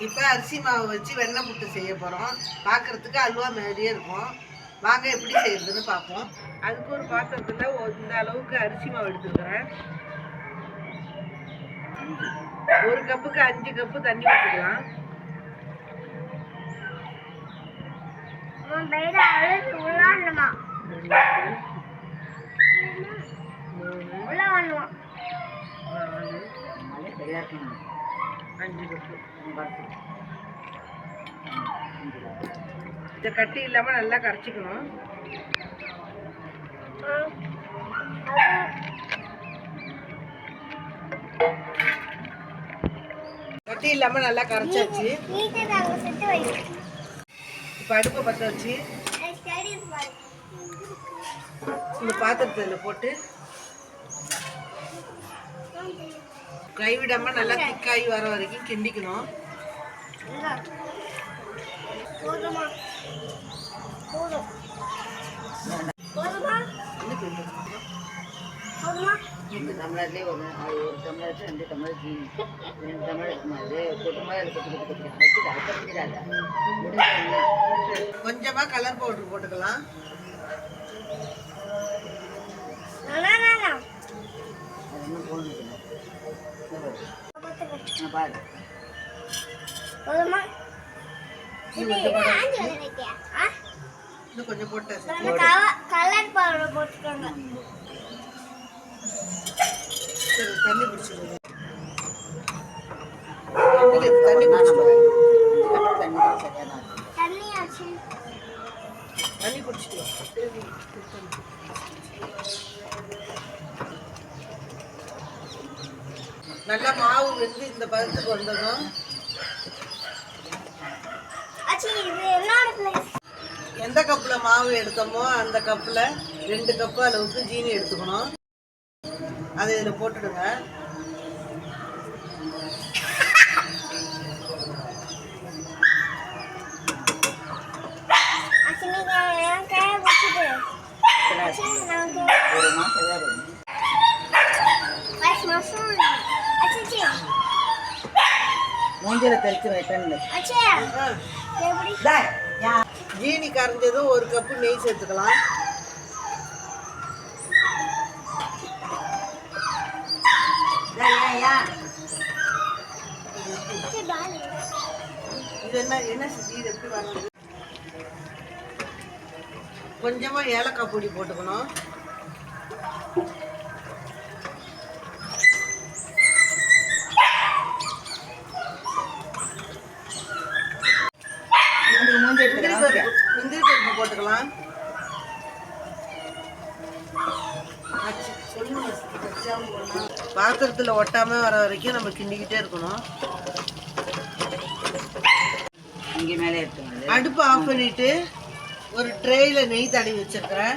அரிசி மாவு வச்சு வெண்ணெய் புட்டு செய்ய போகிறோம் பார்க்கறதுக்கு அல்வா மாதிரியே இருக்கும் வாங்க எப்படி செய்யறதுன்னு பார்ப்போம் அதுக்கு ஒரு பாத்திரத்தில் இந்த அளவுக்கு அரிசி மாவு எடுத்துக்கிறேன் ஒரு கப்புக்கு அஞ்சு கப்பு தண்ணி ஊற்றிக்கலாம் மூணு நாலு அஞ்சு இதை கட்டி இல்லாமல் நல்லா கரைச்சிக்கணும். கட்டி இல்லாமல் நல்லா கரைச்சாச்சு. இப்போ அடுப்பை பற்ற வச்சு. இந்த பாத்திரத்தில் போட்டு கைவிடாம நல்லா திக்காயி வர வரைக்கும் கிண்டிக்கணும். டம்ளர்லேயே ஒரு ஒரு டம்ளருக்கு ரெண்டு ஜீனி ரெண்டு டம்ளர் இருக்குமா அது கொட்டு மாதிரி கொட்டு கொட்டு கொட்டு வச்சுட்டு அதை பண்ணிடாத முடிஞ்ச கொஞ்சமா கலர் பவுடர் போட்டுக்கலாம். பாரு. கொஞ்சம் போட்டு- கலர் பவுடர் போட்டுக்கோங்க. சரி தண்ணி குடிச்சிட்டு நல்லா மாவு வெந்து இந்த பதத்துக்கு வந்ததும். எந்த கப்பில் மாவு எடுத்தோமோ அந்த கப்பில் ரெண்டு கப்பு அளவுக்கு ஜீனி எடுத்துக்கணும். அதை இதில் போட்டுடுங்க. ஆச்சு நீங்க என் மூஞ்சில் தெளிச்சு எப்படி? ஜீனி கரைஞ்சதும் ஒரு கப்பு நெய் சேர்த்துக்கலாம். இது என்ன என்ன இது எப்படி வர்றது கொஞ்சமா ஏலக்காய் பொடி போட்டுக்கணும். பாத்திரத்துல ஒட்டாம வர வரைக்கும் நம்ம கிண்டிக்கிட்டே இருக்கணும். இங்கே மேலே எடுத்துக்கணும் அடுப்பு ஆஃப் பண்ணிட்டு ஒரு ட்ரேயில் நெய் தடவி வச்சிருக்கிறேன்.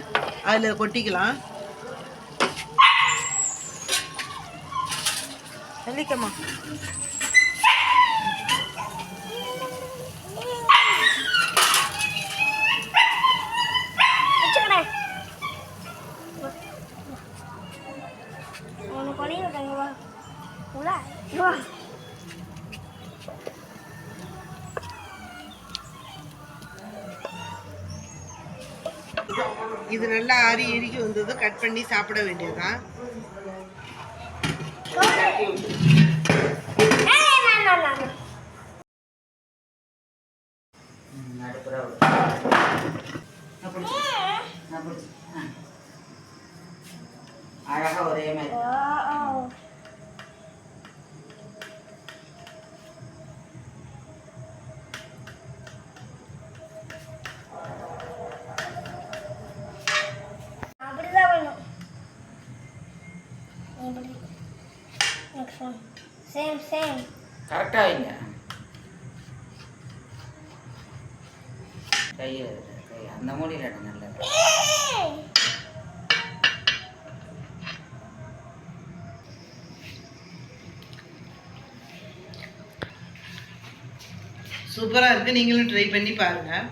அதில் கொட்டிக்கலாம். சொல்லிக்கம்மா இது நல்லா ஆறி இறுக்கி வந்ததும் கட் பண்ணி சாப்பிட வேண்டியதுதான். அழகா ஒரே மாதிரி. சேம் சேம் கரெக்டாக வைங்க. கையை கை அந்த மூடியில் இடம் நல்லது சூப்பராக இருக்குது நீங்களும் ட்ரை பண்ணி பாருங்கள்